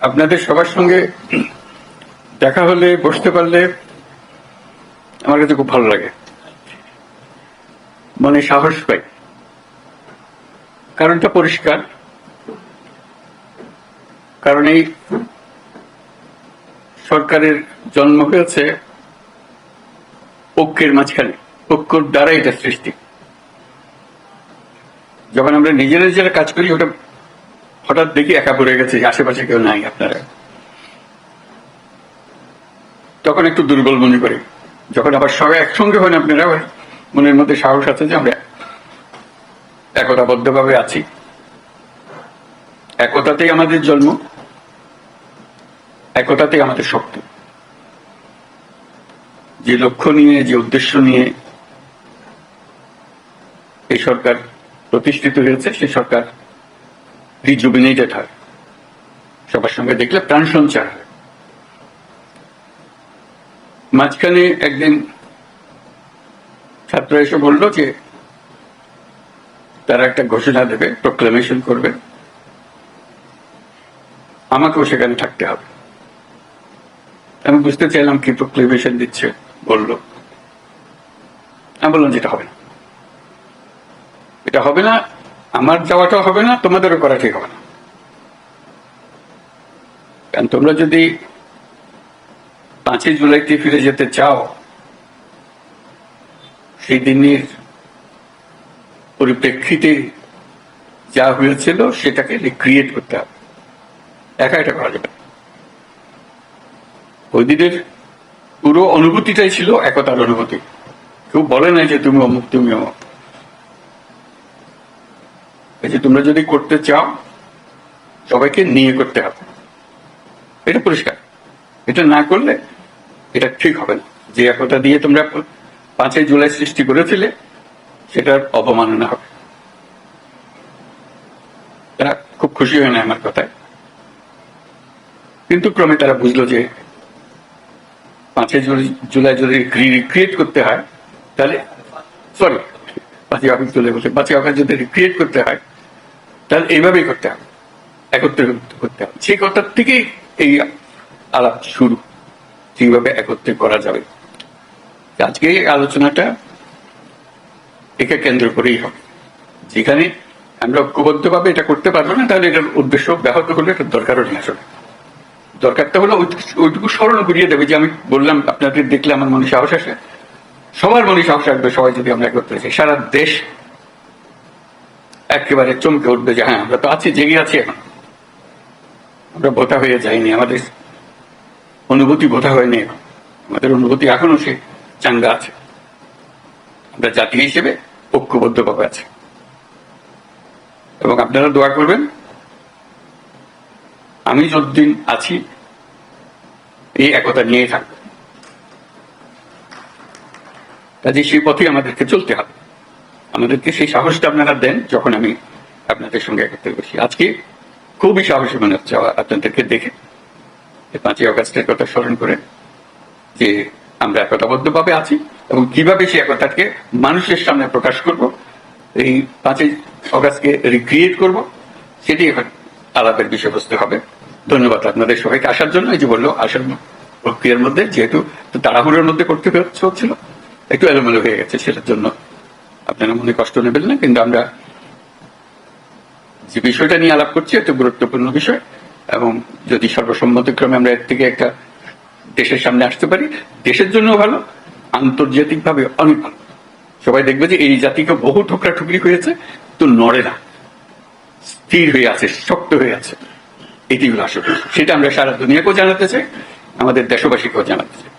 আপনাদের সবার সঙ্গে দেখা হলে, বসতে পারলে আমার কাছে খুব ভালো লাগে। মনে সাহস পাই। কারণটা পরিষ্কার। কারণ এই সরকারের জন্ম হয়েছে ঐক্যের মাঝখানে। ঐক্যর দ্বারা এটা সৃষ্টি। যখন আমরা নিজেরা নিজেরা কাজ করি, ওটা হঠাৎ দেখি একা পড়ে গেছে, আশেপাশে কেউ নাই আপনারা। তখন একটু দুর্বল মনে করি। যখন আবার সবাই একসঙ্গে হন আপনারা মনের মধ্যে সাহস আছে যে আমরা একতাবদ্ধভাবে আছি। একতাতেই আমাদের জন্ম, একতাতেই আমাদের শক্তি। যে লক্ষ্য নিয়ে, যে উদ্দেশ্য নিয়ে এই সরকার প্রতিষ্ঠিত হয়েছে সেই সরকার রিজুবিনেটেড হয়। সবার সঙ্গে দেখলে প্রাণ সঞ্চার হয়। মাঝখানে একদিন ছাত্র এসে বলল যে, তারা একটা ঘোষণা দেবে প্রোক্লামেশন করবে। আমাকেও সেখানে থাকতে হবে। আমি বুঝতে চাইলাম কি প্রোক্লেমেশন দিচ্ছে, বলল। আমি বললাম যেটা হবে না। এটা হবে না আমার যাওয়াটাও হবে না, তোমাদেরও করা ঠিক হবে না। কারণ তোমরা যদি পাঁচই জুলাইতে ফিরে যেতে চাও, সেই দিনের পরিপ্রেক্ষিতে যা হয়েছিল সেটাকে রিক্রিয়েট করতে হবে। একা এটা করা যাবে ওই দিনের পুরো অনুভূতিটাই ছিল একতার অনুভূতি। কেউ বলে নাই যে তুমি অমুক তুমি অমুক। যে তোমরা যদি করতে চাও, সবাইকে নিয়ে করতে হবে। এটা পরিষ্কার। এটা না করলে এটা ঠিক হবে না। যে একতা দিয়ে তোমরা পাঁচই জুলাই সৃষ্টি করেছিলে, সেটার অবমাননা হবে। তারা খুব খুশি হয় না আমার কথায়। কিন্তু ক্রমে তারা বুঝলো যে পাঁচই জুলাই- জুলাই যদি রিক্রিয়েট করতে হয়, তাহলে সরি পাঁচই আগস্ট জুলাই বলছে পাঁচই আগস্ট যদি রিক্রিয়েট করতে হয় তাহলে এইভাবেই করতে হবে। একত্রে করতে হবে। সেই কথার থেকেই এই আলাপ শুরু। কীভাবে একত্রে করা যাবে। আজকে আলোচনাটা একে কেন্দ্র করেই হবে। যেখানে আমরা ঐক্যবদ্ধভাবে এটা করতে পারব না, তাহলে এটার উদ্দেশ্য ব্যাহত করলে এটা দরকারও নেই আসলে। দরকারটা হলো ওইটুকু- স্মরণ করিয়ে দেবে যে আমি বললাম, আপনাদের দেখলে আমার মনে সাহস আসে। সবার মনে সাহস আসবে সবাই যদি আমরা একত্রে সারা দেশ একেবারে চমকে উঠবে যে হ্যাঁ আমরা তো আছি, জেগে আছি এখন। আমরা বোধা হয়ে যাইনি, আমাদের অনুভূতি বোধা হয়নি এখন। আমাদের অনুভূতি এখনও সে চাঙ্গা আছে। আমরা জাতি হিসেবে ঐক্যবদ্ধভাবে আছে। এবং আপনারা দোয়া করবেন, আমি যতদিন আছি, এই একতা নিয়ে থাকব। কাজে সেই পথে আমাদেরকে চলতে হবে। আমাদেরকে সেই সাহসটা আপনারা দেন যখন আমি আপনাদের সঙ্গে একত্রে বসি। আজকে খুবই সাহসী মনে হচ্ছে আপনাদেরকে দেখে। পাঁচই অগাস্টের কথা স্মরণ করে যে আমরা একতাবদ্ধভাবে আছি এবং কীভাবে সেই একতাকে মানুষের সামনে প্রকাশ করব, এই পাঁচই অগাস্টকে রিক্রিয়েট করব সেটি এখন আলাপের বিষয়বস্তু হবে। ধন্যবাদ আপনাদের সবাইকে আসার জন্য। এই যে বলল, আসার প্রক্রিয়ার মধ্যে যেহেতু তাড়াহুড়োর মধ্যে করতে হচ্ছিল, একটু এলোমেলো হয়ে গেছে, সেটার জন্য আপনারা মনে কষ্ট নেবেন না, কিন্তু আমরা যে বিষয়টা নিয়ে আলাপ করছি একটা গুরুত্বপূর্ণ বিষয়। এবং যদি সর্বসম্মতিক্রমে আমরা এর থেকে একটা দেশের সামনে আসতে পারি, দেশের জন্য ভালো, আন্তর্জাতিকভাবে অনেক ভালো। সবাই দেখবে যে এই জাতিকে বহু ঠোকরা ঠুকরি হয়েছে, তো নড়ে না। স্থির হয়ে আছে, শক্ত হয়ে আছে। এটি হলো আসল সেটা আমরা সারা দুনিয়াকেও জানাতে চাই, আমাদের দেশবাসীকেও জানাতে চাই।